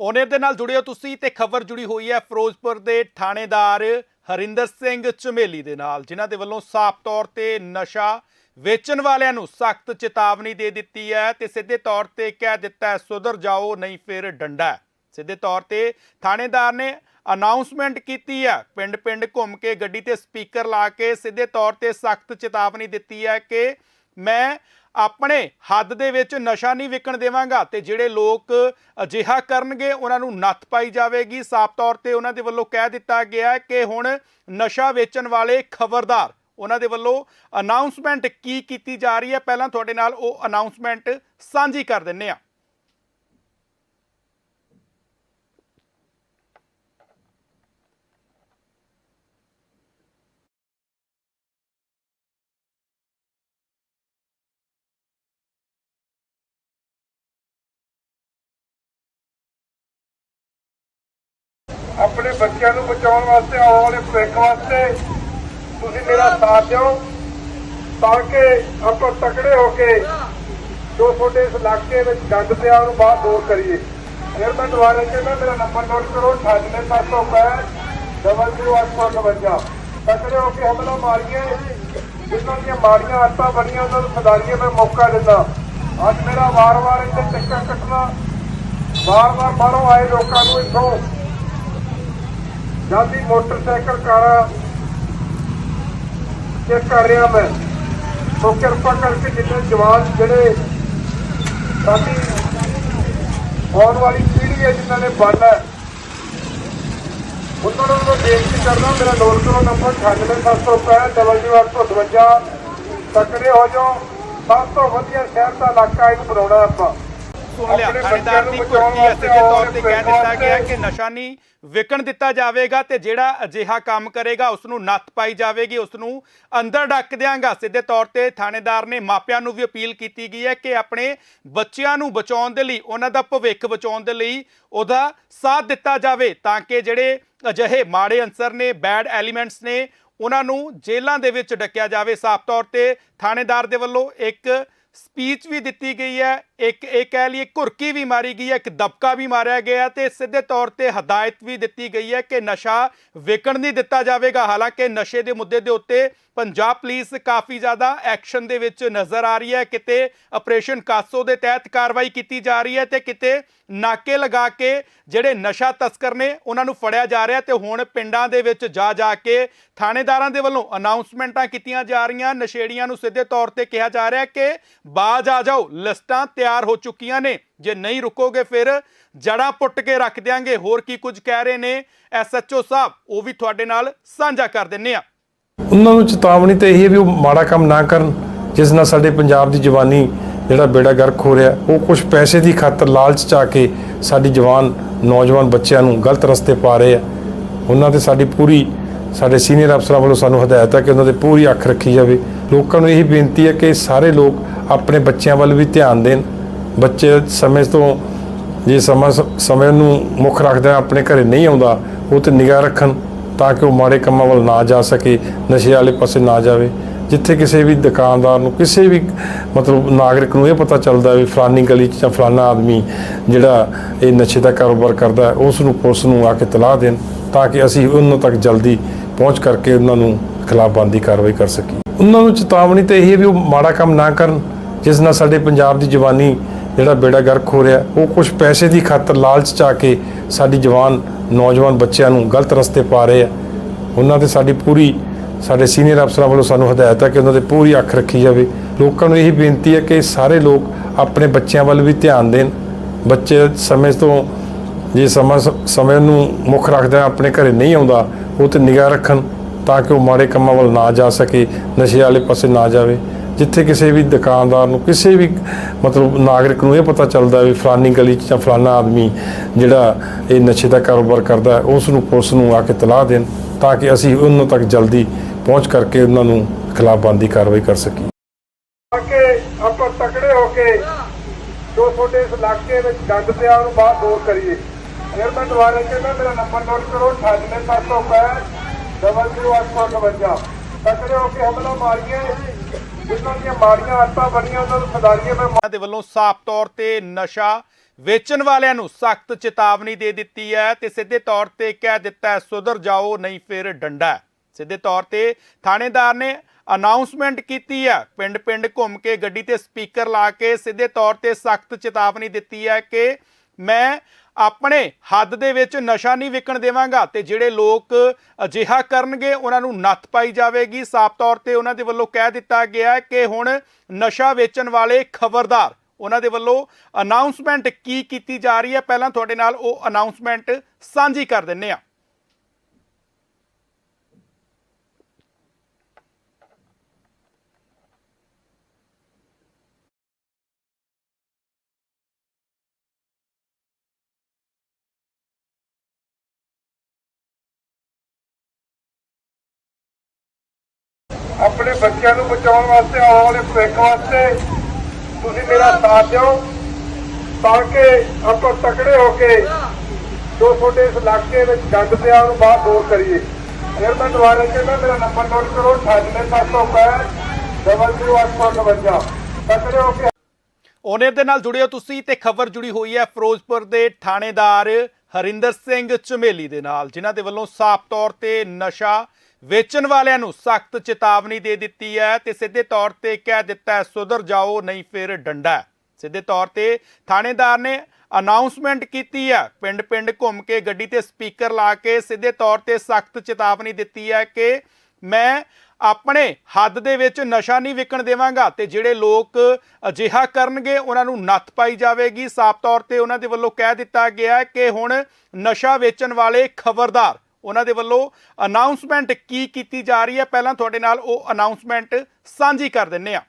Owner ਦੇ ਨਾਲ ਜੁੜਿਓ ਤੁਸੀਂ ਤੇ ਖਬਰ ਜੁੜੀ ਹੋਈ ਹੈ ਫਿਰੋਜ਼ਪੁਰ ਦੇ ਥਾਣੇਦਾਰ ਹਰਿੰਦਰ ਸਿੰਘ ਝਮੇਲੀ ਦੇ ਨਾਲ, ਜਿਨ੍ਹਾਂ ਦੇ ਵੱਲੋਂ ਸਾਫ਼ ਤੌਰ ਤੇ ਨਸ਼ਾ ਵੇਚਣ ਵਾਲਿਆਂ ਨੂੰ ਸਖਤ ਚੇਤਾਵਨੀ ਦੇ ਦਿੱਤੀ ਹੈ ਤੇ ਸਿੱਧੇ ਤੌਰ ਤੇ ਕਹਿ ਦਿੱਤਾ ਸੁਧਰ ਜਾਓ, ਨਹੀਂ ਫਿਰ ਡੰਡਾ ਸਿੱਧੇ ਤੌਰ ਤੇ ਥਾਣੇਦਾਰ ਨੇ ਅਨਾਉਂਸਮੈਂਟ ਕੀਤੀ ਹੈ ਪਿੰਡ ਪਿੰਡ ਘੁੰਮ ਕੇ ਗੱਡੀ ਤੇ ਸਪੀਕਰ ਲਾ ਕੇ ਸਿੱਧੇ ਤੌਰ ਤੇ ਸਖਤ ਚੇਤਾਵਨੀ ਦਿੱਤੀ ਹੈ ਕਿ ਮੈਂ ਆਪਣੇ ਹੱਦ ਦੇ ਵਿੱਚ ਨਸ਼ਾ ਨਹੀਂ ਵਿਕਣ ਦੇਵਾਂਗਾ ਤੇ ਜਿਹੜੇ ਲੋਕ ਅਜਿਹਾ ਕਰਨਗੇ, ਉਹਨਾਂ ਨੂੰ ਨੱਥ ਪਾਈ ਜਾਵੇਗੀ। ਸਾਫ਼ ਤੌਰ ਤੇ ਉਹਨਾਂ ਦੇ ਵੱਲੋਂ ਕਹਿ ਦਿੱਤਾ ਗਿਆ ਕਿ ਹੁਣ ਨਸ਼ਾ ਵੇਚਣ ਵਾਲੇ ਖਬਰਦਾਰ, ਉਹਨਾਂ ਦੇ ਵੱਲੋਂ ਅਨਾਉਂਸਮੈਂਟ ਕੀ ਕੀਤੀ ਜਾ ਰਹੀ ਹੈ? ਪਹਿਲਾਂ ਤੁਹਾਡੇ ਨਾਲ ਉਹ ਅਨਾਉਂਸਮੈਂਟ ਸਾਂਝੀ ਕਰ ਦਿੰਨੇ ਆ ਆਪਣੇ ਬੱਚਿਆਂ ਨੂੰ ਬਚਾਉਣ ਵਾਸਤੇ, ਆਉਣ ਵਾਲੇ ਭਵਿੱਖ ਵਾਸਤੇ ਤੁਸੀਂ ਮੇਰਾ ਸਾਥ ਦਿਓ। ਤਾਂ ਕਿ ਆਪਾਂ ਤਕੜੇ ਹੋ ਕੇ ਜੋ ਤੁਹਾਡੇ ਇਸ ਇਲਾਕੇ ਵਿੱਚ ਗੰਦ ਪਿਆ, ਉਹਨੂੰ ਬਾਹਰ ਦੂਰ ਕਰੀਏ। ਫਿਰ ਮੈਂ ਦੁਬਾਰਾ ਕਹਿੰਦਾ, ਮੇਰਾ ਨੰਬਰ ਨੋਟ ਕਰੋ 98765 00852 ਤਕੜੇ ਹੋ ਕੇ ਹਮਲਾ ਮਾਰੀਏ। ਜਿਨ੍ਹਾਂ ਦੀਆਂ ਮਾੜੀਆਂ ਆਦਤਾਂ ਬਣੀਆਂ, ਉਹਨਾਂ ਨੂੰ ਸੁਧਾਰੀਏ। ਮੈਂ ਮੌਕਾ ਦਿੰਦਾ। ਅੱਜ ਮੇਰਾ ਵਾਰ-ਵਾਰ ਇੱਥੇ ਟਿੱਕਾ ਕੱਟਣਾ, ਵਾਰ-ਵਾਰ ਬਾਹਰੋਂ ਆਏ ਲੋਕਾਂ ਨੂੰ ਇੱਥੋਂ ਜਾਂਦੀ ਮੋਟਰਸਾਈਕਲ ਕਾਰਾਂ ਚੈੱਕ ਕਰ ਰਿਹਾ ਮੈਂ। ਸੋ ਕਿਰਪਾ ਕਰਕੇ ਜਿੰਨੇ ਜਵਾਨ ਜਿਹੜੇ ਸਾਡੀ ਆਉਣ ਵਾਲੀ ਪੀੜ੍ਹੀ ਹੈ, ਜਿਨ੍ਹਾਂ ਨੇ ਬਣਨਾ ਉਹਨਾਂ ਨੂੰ ਮੈਂ ਬੇਨਤੀ ਕਰਦਾ, ਮੇਰਾ ਨੋਟ ਕਰੋ ਨੰਬਰ 98765 ਤਕੜੇ ਹੋ ਜਾਓ। ਸਭ ਤੋਂ ਵਧੀਆ ਸ਼ਹਿਰ ਦਾ ਇਲਾਕਾ ਇਹਨੂੰ ਬਣਾਉਣਾ ਆਪਾਂ। ਸੁਣ ਲਿਆ। ਥਾਣੇਦਾਰ ਦੀ ਕੁਰਕੀ ਬਚਾਉਣ ਤੌਰ ਤੇ ਕਹਿ ਦਿੱਤਾ ਗਿਆ ਕਿ ਨਸ਼ਾ ਨਹੀਂ ਵਿਕਣ ਦਿੱਤਾ ਜਾਵੇਗਾ ਤੇ ਜਿਹੜਾ ਅਜਿਹਾ ਕੰਮ ਕਰੇਗਾ ਉਸ ਨੂੰ ਨੱਥ ਪਾਈ ਜਾਵੇਗੀ ਉਸ ਨੂੰ ਅੰਦਰ ਡੱਕ ਦਿਆਂਗਾ। ਸਿੱਧੇ ਤੌਰ ਤੇ ਥਾਣੇਦਾਰ ਨੇ ਮਾਪਿਆਂ ਨੂੰ ਵੀ ਅਪੀਲ ਕੀਤੀ ਗਈ ਹੈ ਕਿ ਆਪਣੇ ਬੱਚਿਆਂ ਨੂੰ ਬਚਾਉਣ ਦੇ ਲਈ ਉਹਨਾਂ ਦਾ ਭਵਿੱਖ ਬਚਾਉਣ ਦੇ ਲਈ ਉਹਦਾ ਸਾਥ ਦਿੱਤਾ ਜਾਵੇ ਤਾਂ ਕਿ ਜਿਹੜੇ ਅਜਿਹੇ ਮਾੜੇ ਅੰਸਰ ਨੇ ਬੈਡ ਐਲੀਮੈਂਟਸ ਨੇ ਉਹਨਾਂ ਨੂੰ ਜੇਲ੍ਹਾਂ ਦੇ ਵਿੱਚ ਡੱਕਿਆ ਜਾਵੇ। ਸਾਫ਼ ਤੌਰ ਤੇ ਥਾਣੇਦਾਰ ਦੇ ਵੱਲੋਂ ਇੱਕ ਸਪੀਚ ਵੀ ਦਿੱਤੀ ਗਈ ਹੈ, ਇੱਕ ਇਹ ਕਹਿ ਲਈਏ ਘੁਰਕੀ ਵੀ ਮਾਰੀ ਗਈ ਹੈ, ਇੱਕ ਦਬਕਾ ਵੀ ਮਾਰਿਆ ਗਿਆ ਤੇ ਸਿੱਧੇ ਤੌਰ ਤੇ ਹਦਾਇਤ ਵੀ ਦਿੱਤੀ ਗਈ ਹੈ ਕਿ ਨਸ਼ਾ ਵੇਚਣ ਨਹੀਂ ਦਿੱਤਾ ਜਾਵੇਗਾ। ਹਾਲਾਂਕਿ ਨਸ਼ੇ ਦੇ ਮੁੱਦੇ ਦੇ ਉੱਤੇ ਪੰਜਾਬ ਪੁਲਿਸ ਕਾਫੀ ਜ਼ਿਆਦਾ ਐਕਸ਼ਨ ਦੇ ਵਿੱਚ ਨਜ਼ਰ ਆ ਰਹੀ ਹੈ। ਕਿਤੇ ਆਪਰੇਸ਼ਨ ਕਾਸੋ ਦੇ ਤਹਿਤ ਕਾਰਵਾਈ ਕੀਤੀ ਜਾ ਰਹੀ ਹੈ ਤੇ ਕਿਤੇ ਨਾਕੇ ਲਗਾ ਕੇ ਜਿਹੜੇ ਨਸ਼ਾ ਤਸਕਰ ਨੇ, ਉਹਨਾਂ ਨੂੰ ਫੜਿਆ ਜਾ ਰਿਹਾ ਤੇ ਹੁਣ ਪਿੰਡਾਂ ਦੇ ਵਿੱਚ ਜਾ ਜਾ ਕੇ ਥਾਣੇਦਾਰਾਂ ਦੇ ਵੱਲੋਂ ਅਨਾਉਂਸਮੈਂਟਾਂ ਕੀਤੀਆਂ ਜਾ ਰਹੀਆਂ। ਨਸ਼ੇੜੀਆਂ ਨੂੰ ਸਿੱਧੇ ਤੌਰ ਤੇ ਕਿਹਾ ਜਾ ਰਿਹਾ ਕਿ ਬਾਜ ਆ ਜਾਓ, ਲਿਸਟਾਂ ਤਿਆਰ ਹੋ ਚੁੱਕੀਆਂ ਨੇ। ਜੇ ਨਹੀਂ ਰੁਕੋਗੇ ਫਿਰ ਜੜਾਂ ਪੁੱਟ ਕੇ ਰੱਖ ਦਿਆਂਗੇ। ਹੋਰ ਕੀ ਕੁਝ ਕਹਿ ਰਹੇ ਨੇ ਐਸਐਚਓ ਸਾਹਿਬ, ਉਹ ਵੀ ਤੁਹਾਡੇ ਨਾਲ ਸਾਂਝਾ ਕਰ ਦਿੰਨੇ ਆ ਉਹਨਾਂ ਨੂੰ ਚੇਤਾਵਨੀ ਤੇ ਇਹ ਹੈ ਵੀ ਉਹ ਮਾੜਾ ਕੰਮ ਨਾ ਕਰਨ, ਜਿਸ ਨਾਲ ਸਾਡੇ ਪੰਜਾਬ ਦੀ ਜਵਾਨੀ ਜਿਹੜਾ ਬੇੜਾ ਗਰਕ ਹੋ ਰਿਹਾ, ਉਹ ਕੁਝ ਪੈਸੇ ਦੀ ਖਾਤਰ ਲਾਲਚ ਚ ਆ ਕੇ ਸਾਡੀ ਜਵਾਨ, ਨੌਜਵਾਨ ਬੱਚਿਆਂ ਨੂੰ ਗਲਤ ਰਸਤੇ ਪਾ ਰਹੇ ਆ। ਉਹਨਾਂ ਤੇ ਸਾਡੀ ਪੂਰੀ, ਸਾਡੇ ਸੀਨੀਅਰ ਅਫਸਰਾਂ ਵੱਲੋਂ ਸਾਨੂੰ ਹਦਾਇਤ ਹੈ ਕਿ ਉਹਨਾਂ ਤੇ ਪੂਰੀ ਅੱਖ ਰੱਖੀ ਜਾਵੇ। ਲੋਕਾਂ ਨੂੰ ਇਹ ਬੇਨਤੀ ਹੈ ਕਿ ਸਾਰੇ ਲੋਕ ਆਪਣੇ ਬੱਚਿਆਂ ਵੱਲ ਵੀ ਧਿਆਨ ਦੇਣ। ਬੱਚੇ ਸਮੇਂ ਤੋਂ, ਜੇ ਸਮਾਂ ਸਮੇਂ ਨੂੰ ਮੁੱਖ ਰੱਖਦੇ, ਆਪਣੇ ਘਰੇ ਨਹੀਂ ਆਉਂਦਾ, ਉਹ ਤੇ ਨਿਗਾਹ ਰੱਖਣ। ਤਾਂ ਕਿ ਉਹ ਮਾੜੇ ਕੰਮਾਂ ਵੱਲ ਨਾ ਜਾ ਸਕੇ, ਨਸ਼ੇ ਵਾਲੇ ਪਾਸੇ ਨਾ ਜਾਵੇ। ਜਿੱਥੇ ਕਿਸੇ ਵੀ ਦੁਕਾਨਦਾਰ ਨੂੰ, ਕਿਸੇ ਵੀ, ਮਤਲਬ ਨਾਗਰਿਕ ਨੂੰ ਇਹ ਪਤਾ ਚੱਲਦਾ ਵੀ ਫਲਾਨੀ ਗਲੀ 'ਚ ਜਾਂ ਫਲਾਨਾ ਆਦਮੀ ਜਿਹੜਾ ਇਹ ਨਸ਼ੇ ਦਾ ਕਾਰੋਬਾਰ ਕਰਦਾ ਉਸ ਨੂੰ ਪੁਲਿਸ ਨੂੰ ਆ ਕੇ ਤਲਾਹ ਦੇਣ ਤਾਂ ਕਿ ਅਸੀਂ ਉਹਨਾਂ ਤੱਕ ਜਲਦੀ ਪਹੁੰਚ ਕਰਕੇ ਉਹਨਾਂ ਨੂੰ ਖਿਲਾਫਬੰਦੀ ਕਾਰਵਾਈ ਕਰ ਸਕੀਏ। ਉਹਨਾਂ ਨੂੰ ਚੇਤਾਵਨੀ ਤੇ ਇਹ ਹੈ ਵੀ ਉਹ ਮਾੜਾ ਕੰਮ ਨਾ ਕਰਨ, ਜਿਸ ਨਾਲ ਸਾਡੇ ਪੰਜਾਬ ਦੀ ਜਵਾਨੀ ਜਿਹੜਾ ਬੇੜਾ ਗਰਕ ਹੋ ਰਿਹਾ, ਉਹ ਕੁਝ ਪੈਸੇ ਦੀ ਖਾਤਰ ਲਾਲਚ ਚ ਆ ਕੇ ਸਾਡੀ ਜਵਾਨ, ਨੌਜਵਾਨ ਬੱਚਿਆਂ ਨੂੰ ਗਲਤ ਰਸਤੇ ਪਾ ਰਹੇ ਆ। ਉਹਨਾਂ ਤੇ ਸਾਡੀ ਪੂਰੀ, ਸਾਡੇ ਸੀਨੀਅਰ ਅਫਸਰਾਂ ਵੱਲੋਂ ਸਾਨੂੰ ਹਦਾਇਤ ਹੈ ਕਿ ਉਹਨਾਂ ਤੇ ਪੂਰੀ ਅੱਖ ਰੱਖੀ ਜਾਵੇ। ਲੋਕਾਂ ਨੂੰ ਇਹ ਬੇਨਤੀ ਹੈ ਕਿ ਸਾਰੇ ਲੋਕ ਆਪਣੇ ਬੱਚਿਆਂ ਵੱਲ ਵੀ ਧਿਆਨ ਦੇਣ। ਬੱਚੇ ਸਮੇਂ ਤੋਂ, ਜੇ ਸਮਾਂ ਸਮੇਂ ਨੂੰ ਮੁੱਖ ਰੱਖਦੇ ਆਪਣੇ ਘਰੇ ਨਹੀਂ ਆਉਂਦਾ, ਉਹ ਤੇ ਨਿਗਾਹ ਰੱਖਣ ਤਾਂ ਕਿ ਉਹ ਮਾੜੇ ਕੰਮਾਂ ਵੱਲ ਨਾ ਜਾ ਸਕੇ, ਨਸ਼ੇ ਵਾਲੇ ਪਾਸੇ ਨਾ ਜਾਵੇ। ਜਿੱਥੇ ਕਿਸੇ ਵੀ ਦੁਕਾਨਦਾਰ ਨੂੰ ਕਿਸੇ ਵੀ ਮਤਲਬ ਨਾਗਰਿਕ ਨੂੰ ਇਹ ਪਤਾ ਚੱਲਦਾ ਵੀ ਫਲਾਨੀ ਗਲੀ 'ਚ ਜਾਂ ਫਲਾਨਾ ਆਦਮੀ ਜਿਹੜਾ ਇਹ ਨਸ਼ੇ ਦਾ ਕਾਰੋਬਾਰ ਕਰਦਾ ਹੈ, ਉਸ ਨੂੰ ਪੁਲਿਸ ਨੂੰ ਆ ਕੇ ਤਲਾਹ ਦੇਣ ਤਾਂ ਕਿ ਅਸੀਂ ਉਹਨਾਂ ਤੱਕ ਜਲਦੀ ਪਹੁੰਚ ਕਰਕੇ ਉਹਨਾਂ ਨੂੰ ਖਿਲਾਫ ਬੰਦੀ ਕਾਰਵਾਈ ਕਰ ਸਕੀਏ। ਤਾਂ ਕਿ ਆਪਾਂ ਤਕੜੇ ਹੋ ਕੇ ਜੋ ਤੁਹਾਡੇ ਇਸ ਇਲਾਕੇ ਵਿੱਚ ਗੰਦ ਪਿਆ ਉਹਨੂੰ ਬਾਹਰ ਦੂਰ ਕਰੀਏ। ਫਿਰ ਮੈਂ ਦੁਬਾਰਾ ਕਹਿੰਦਾ ਮੇਰਾ ਨੰਬਰ ਨੋਟ ਕਰੋ 98765 00852 ਤਕੜੇ ਹੋ ਕੇ ਹਮਲਾ ਮਾਰੀਏ। ਜਿਨ੍ਹਾਂ ਦੀਆਂ ਮਾੜੀਆਂ ਆਦਤਾਂ ਬਣੀਆਂ, ਉਹਨਾਂ ਨੂੰ ਸੁਧਾਰੀਏ ਮੈਂ ਦੇ ਵੱਲੋਂ ਸਾਫ਼ ਤੌਰ ਤੇ ਨਸ਼ਾ ਵੇਚਣ ਵਾਲਿਆਂ ਨੂੰ ਸਖਤ ਚੇਤਾਵਨੀ ਦੇ ਦਿੱਤੀ ਹੈ ਤੇ ਸਿੱਧੇ ਤੌਰ ਤੇ ਕਹਿ ਦਿੱਤਾ ਸੁਧਰ ਜਾਓ, ਨਹੀਂ ਫਿਰ ਡੰਡਾ ਸਿੱਧੇ ਤੌਰ ਤੇ ਥਾਣੇਦਾਰ ਨੇ ਅਨਾਉਂਸਮੈਂਟ ਕੀਤੀ ਹੈ। ਪਿੰਡ-ਪਿੰਡ ਘੁੰਮ ਕੇ ਗੱਡੀ ਤੇ ਸਪੀਕਰ ਲਾ ਕੇ ਸਿੱਧੇ ਤੌਰ ਤੇ ਸਖਤ ਚੇਤਾਵਨੀ ਦਿੱਤੀ ਹੈ ਕਿ ਮੈਂ ਆਪਣੇ ਹੱਦ ਦੇ ਵਿੱਚ ਨਸ਼ਾ ਨਹੀਂ ਵਿਕਣ ਦੇਵਾਂਗਾ ਤੇ ਜਿਹੜੇ ਲੋਕ ਅਜਿਹਾ ਕਰਨਗੇ, ਉਹਨਾਂ ਨੂੰ ਨੱਥ ਪਾਈ ਜਾਵੇਗੀ। ਸਾਫ਼ ਤੌਰ ਤੇ ਉਹਨਾਂ ਦੇ ਵੱਲੋਂ ਕਹਿ ਦਿੱਤਾ ਗਿਆ ਕਿ ਹੁਣ ਨਸ਼ਾ ਵੇਚਣ ਵਾਲੇ ਖਬਰਦਾਰ, ਉਹਨਾਂ ਦੇ ਵੱਲੋਂ ਅਨਾਉਂਸਮੈਂਟ ਕੀ ਕੀਤੀ ਜਾ ਰਹੀ ਹੈ? ਪਹਿਲਾਂ ਤੁਹਾਡੇ ਨਾਲ ਉਹ ਅਨਾਉਂਸਮੈਂਟ ਸਾਂਝੀ ਕਰ ਦਿੰਨੇ ਆ ਆਪਣੇ ਬੱਚਿਆਂ ਨੂੰ ਬਚਾਉਣ ਵਾਸਤੇ, ਆਉਣ ਵਾਲੇ ਭਵਿੱਖ ਵਾਸਤੇ ਤੁਸੀਂ ਮੇਰਾ ਸਾਥ ਦਿਓ, ਤਾਂ ਕਿ ਆਪਾਂ ਤਕੜੇ ਹੋ ਕੇ ਜੋ ਤੁਹਾਡੇ ਇਸ ਇਲਾਕੇ ਵਿੱਚ ਗੰਦ ਪਿਆ, ਉਹਨੂੰ ਬਾਹਰ ਦੂਰ ਕਰੀਏ। ਫਿਰ ਮੈਂ ਦੁਬਾਰਾ ਕਹਿੰਦਾ, ਮੇਰਾ ਨੰਬਰ ਨੋਟ ਕਰੋ 98765 0058 ਤਕੜੇ ਹੋ ਕੇ ਉਹਨੇ ਦੇ ਨਾਲ ਜੁੜਿਓ ਤੁਸੀਂ ਤੇ ਖਬਰ ਜੁੜੀ ਹੋਈ ਹੈ ਫਿਰੋਜ਼ਪੁਰ ਦੇ ਥਾਣੇਦਾਰ ਹਰਿੰਦਰ ਸਿੰਘ ਝਮੇਲੀ ਦੇ ਨਾਲ, ਜਿਨ੍ਹਾਂ ਦੇ ਵੱਲੋਂ ਸਾਫ਼ ਤੌਰ ਤੇ ਨਸ਼ਾ ਵੇਚਣ ਵਾਲਿਆਂ ਨੂੰ ਸਖਤ ਚੇਤਾਵਨੀ ਦੇ ਦਿੱਤੀ ਹੈ ਤੇ ਸਿੱਧੇ ਤੌਰ ਤੇ ਕਹਿ ਦਿੱਤਾ ਹੈ, ਸੁਧਰ ਜਾਓ ਨਹੀਂ ਫਿਰ ਡੰਡਾ ਸਿੱਧੇ ਤੌਰ ਤੇ ਥਾਣੇਦਾਰ ਨੇ ਅਨਾਉਂਸਮੈਂਟ ਕੀਤੀ ਹੈ। ਪਿੰਡ-ਪਿੰਡ ਘੁੰਮ ਕੇ ਗੱਡੀ ਤੇ ਸਪੀਕਰ ਲਾ ਕੇ ਸਿੱਧੇ ਤੌਰ ਤੇ ਸਖਤ ਚੇਤਾਵਨੀ ਦਿੱਤੀ ਹੈ ਕਿ ਮੈਂ ਆਪਣੇ ਹੱਦ ਦੇ ਵਿੱਚ ਨਸ਼ਾ ਨਹੀਂ ਵਿਕਣ ਦੇਵਾਂਗਾ ਤੇ ਜਿਹੜੇ ਲੋਕ ਅਜਿਹਾ ਕਰਨਗੇ ਉਹਨਾਂ ਨੂੰ ਨੱਥ ਪਾਈ ਜਾਵੇਗੀ। ਸਾਫ਼ ਤੌਰ ਤੇ ਉਹਨਾਂ ਦੇ ਵੱਲੋਂ ਕਹਿ ਦਿੱਤਾ ਗਿਆ ਕਿ ਹੁਣ ਨਸ਼ਾ ਵੇਚਣ ਵਾਲੇ ਖਬਰਦਾਰ ਉਹਨਾਂ ਦੇ ਵੱਲੋਂ ਅਨਾਉਂਸਮੈਂਟ ਕੀ ਕੀਤੀ ਜਾ ਰਹੀ ਹੈ? ਪਹਿਲਾਂ ਤੁਹਾਡੇ ਨਾਲ ਉਹ ਅਨਾਉਂਸਮੈਂਟ ਸਾਂਝੀ ਕਰ ਦਿੰਨੇ ਆ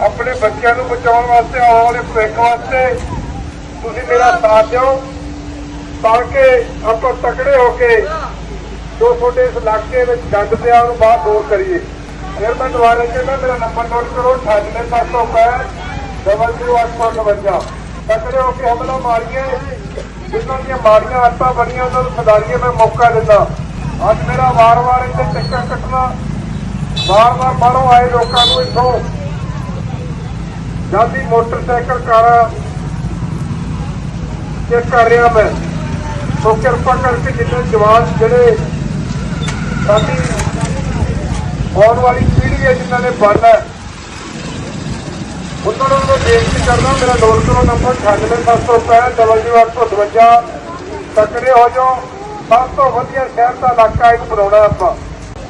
ਆਪਣੇ ਬੱਚਿਆਂ ਨੂੰ ਬਚਾਉਣ ਵਾਸਤੇ, ਆਉਣ ਵਾਲੇ ਭਵਿੱਖ ਵਾਸਤੇ ਤੁਸੀਂ ਮੇਰਾ ਸਾਥ ਦਿਓ। ਤਾਂ ਕਿ ਆਪਾਂ ਤਕੜੇ ਹੋ ਕੇ ਜੋ ਤੁਹਾਡੇ ਇਸ ਇਲਾਕੇ ਵਿੱਚ ਗੰਦ ਪਿਆ, ਉਹਨੂੰ ਬਾਹਰ ਦੂਰ ਕਰੀਏ। ਫਿਰ ਮੈਂ ਦੁਬਾਰਾ ਕਹਿੰਦਾ, ਮੇਰਾ ਨੰਬਰ ਨੋਟ ਕਰੋ 98765 0058 ਤਕੜੇ ਹੋ ਕੇ ਹਮਲਾ ਮਾਰੀਏ। ਜਿਨ੍ਹਾਂ ਦੀਆਂ ਮਾੜੀਆਂ ਆਦਤਾਂ ਬਣੀਆਂ, ਉਹਨਾਂ ਨੂੰ ਸੁਧਾਰੀਏ, ਮੈਂ ਮੌਕਾ ਦਿੰਦਾ। ਅੱਜ ਮੇਰਾ ਵਾਰ-ਵਾਰ ਇੱਥੇ ਟਿੱਕਾ ਕੱਟਣਾ, ਵਾਰ-ਵਾਰ ਬਾਹਰੋਂ ਆਏ ਲੋਕਾਂ ਨੂੰ ਇੱਥੋਂ। ਜਾਂਦੀ ਮੋਟਰਸਾਈਕਲ, ਕਾਰਾਂ ਚੈੱਕ ਕਰ ਰਿਹਾ ਮੈਂ। ਸੋ ਕਿਰਪਾ ਕਰਕੇ ਜਿੰਨੇ ਜਵਾਨ ਜਿਹੜੇ ਸਾਡੀ ਆਉਣ ਵਾਲੀ ਪੀੜ੍ਹੀ ਹੈ, ਜਿਨ੍ਹਾਂ ਨੇ ਬਣਨਾ ਉਹਨਾਂ ਨੂੰ ਮੈਂ ਬੇਨਤੀ ਕਰਦਾ, ਮੇਰਾ ਨੋਟ ਕਰੋ ਨੰਬਰ 98765 ਤਕੜੇ ਹੋ ਜਾਓ। ਸਭ ਤੋਂ ਵਧੀਆ ਸ਼ਹਿਰ ਦਾ ਇਲਾਕਾ ਇੱਕ ਬਣਾਉਣਾ ਆਪਾਂ।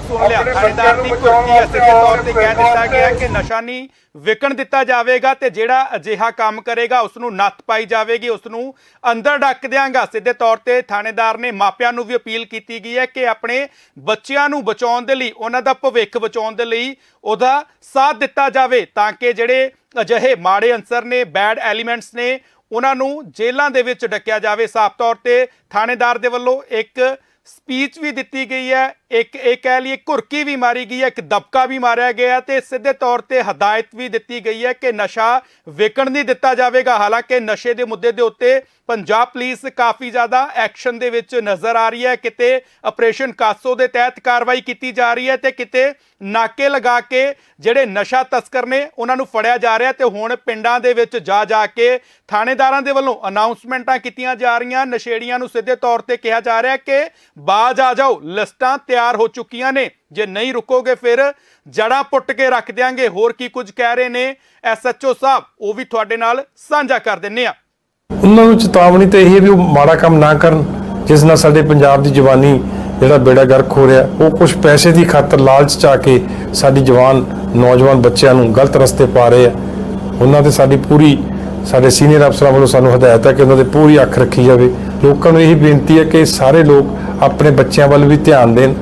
ਸੁਣ ਲਿਆ। ਆਪਣੇ ਥਾਣੇਦਾਰ ਦੀ ਬੱਚਿਆਂ ਨੂੰ ਕੁਰਕੀ ਹੈ ਸਿੱਧੇ ਤੌਰ ਤੇ ਕਹਿ ਦਿੱਤਾ ਵਾਸਤੇ ਗਿਆ ਕਿ ਨਸ਼ਾ ਨਹੀਂ ਵਿਕਣ ਦਿੱਤਾ ਜਾਵੇਗਾ ਤੇ ਜਿਹੜਾ ਅਜਿਹਾ ਕੰਮ ਕਰੇਗਾ ਉਸ ਨੂੰ ਨੱਥ ਪਾਈ ਜਾਵੇਗੀ ਉਸ ਨੂੰ ਅੰਦਰ ਡੱਕ ਦਿਆਂਗਾ। ਸਿੱਧੇ ਤੌਰ ਤੇ ਥਾਣੇਦਾਰ ਨੇ ਮਾਪਿਆਂ ਨੂੰ ਵੀ ਅਪੀਲ ਕੀਤੀ ਗਈ ਹੈ ਕਿ ਆਪਣੇ ਬੱਚਿਆਂ ਨੂੰ ਬਚਾਉਣ ਦੇ ਲਈ ਉਹਨਾਂ ਦਾ ਭਵਿੱਖ ਬਚਾਉਣ ਦੇ ਲਈ ਉਹਦਾ ਸਾਥ ਦਿੱਤਾ ਜਾਵੇ ਤਾਂ ਕਿ ਜਿਹੜੇ ਅਜਿਹੇ ਮਾੜੇ ਅੰਸਰ ਨੇ ਬੈਡ ਐਲੀਮੈਂਟਸ ਨੇ ਉਹਨਾਂ ਨੂੰ ਜੇਲ੍ਹਾਂ ਦੇ ਵਿੱਚ ਡੱਕਿਆ ਜਾਵੇ। ਸਾਫ਼ ਤੌਰ ਤੇ ਥਾਣੇਦਾਰ ਦੇ ਵੱਲੋਂ ਇੱਕ ਸਪੀਚ ਵੀ ਦਿੱਤੀ ਗਈ ਹੈ। ਇੱਕ, ਇਹ ਕਹਿ ਲਈਏ ਘੁਰਕੀ ਵੀ ਮਾਰੀ ਗਈ ਹੈ, ਇੱਕ ਦਬਕਾ ਵੀ ਮਾਰਿਆ ਗਿਆ ਹੈ ਤੇ ਸਿੱਧੇ ਤੌਰ ਤੇ ਹਦਾਇਤ ਵੀ ਦਿੱਤੀ ਗਈ ਹੈ ਕਿ ਨਸ਼ਾ ਵਿਕਣ ਨਹੀਂ ਦਿੱਤਾ ਜਾਵੇਗਾ। ਹਾਲਾਂਕਿ ਨਸ਼ੇ ਦੇ ਮੁੱਦੇ ਦੇ ਉੱਤੇ ਪੰਜਾਬ ਪੁਲਿਸ ਕਾਫੀ ਜ਼ਿਆਦਾ ਐਕਸ਼ਨ ਦੇ ਵਿੱਚ ਨਜ਼ਰ ਆ ਰਹੀ ਹੈ। ਕਿਤੇ ਆਪਰੇਸ਼ਨ ਕਾਸੋ ਦੇ ਤਹਿਤ ਕਾਰਵਾਈ ਕੀਤੀ ਜਾ ਰਹੀ ਹੈ ਤੇ ਕਿਤੇ ਨਾਕੇ ਲਗਾ ਕੇ ਜਿਹੜੇ ਨਸ਼ਾ ਤਸਕਰ ਨੇ, ਉਹਨਾਂ ਨੂੰ ਫੜਿਆ ਜਾ ਰਿਹਾ ਤੇ ਹੁਣ ਪਿੰਡਾਂ ਦੇ ਵਿੱਚ ਜਾ ਜਾ ਕੇ ਥਾਣੇਦਾਰਾਂ ਦੇ ਵੱਲੋਂ ਅਨਾਉਂਸਮੈਂਟਾਂ ਕੀਤੀਆਂ ਜਾ ਰਹੀਆਂ। ਨਸ਼ੇੜੀਆਂ ਨੂੰ ਸਿੱਧੇ ਤੌਰ ਤੇ ਕਿਹਾ ਜਾ ਰਿਹਾ ਕਿ ਬਾਜ ਆ ਜਾਓ, ਲਿਸਟਾਂ ਤੇ ਤਿਆਰ ਹੋ ਚੁੱਕੀਆਂ ਨੇ। ਜੇ ਨਹੀਂ ਰੁਕੋਗੇ ਫਿਰ ਜੜਾਂ ਪੁੱਟ ਕੇ ਰੱਖ ਦਿਆਂਗੇ। ਹੋਰ ਕੀ ਕੁਝ ਕਹਿ ਰਹੇ ਨੇ ਐਸਐਚਓ ਸਾਹਿਬ, ਉਹ ਵੀ ਤੁਹਾਡੇ ਨਾਲ ਸਾਂਝਾ ਕਰ ਦਿੰਨੇ ਆ। ਉਹਨਾਂ ਨੂੰ ਚੇਤਾਵਨੀ ਤੇ ਇਹ ਹੈ ਵੀ ਉਹ ਮਾੜਾ ਕੰਮ ਨਾ ਕਰਨ, ਜਿਸ ਨਾਲ ਸਾਡੇ ਪੰਜਾਬ ਦੀ ਜਵਾਨੀ, ਜਿਹੜਾ ਬੇੜਾ ਗਰਕ ਹੋ ਰਿਹਾ, ਉਹ ਕੁਝ ਪੈਸੇ ਦੀ ਖਾਤਰ ਲਾਲਚ ਚ ਆ ਕੇ ਸਾਡੀ ਜਵਾਨ, ਨੌਜਵਾਨ ਬੱਚਿਆਂ ਨੂੰ ਗਲਤ ਰਸਤੇ ਪਾ ਰਹੇ ਆ। ਉਹਨਾਂ ਤੇ ਸਾਡੀ ਪੂਰੀ, ਸਾਡੇ ਸੀਨੀਅਰ ਅਫਸਰਾਂ ਵੱਲੋਂ ਸਾਨੂੰ ਹਦਾਇਤ ਹੈ ਕਿ ਉਹਨਾਂ ਦੇ ਪੂਰੀ ਅੱਖ ਰੱਖੀ ਜਾਵੇ। ਲੋਕਾਂ ਨੂੰ ਇਹ ਬੇਨਤੀ ਹੈ ਕਿ ਸਾਰੇ ਲੋਕ ਆਪਣੇ ਬੱਚਿਆਂ ਵੱਲ ਵੀ ਧਿਆਨ ਦੇਣ।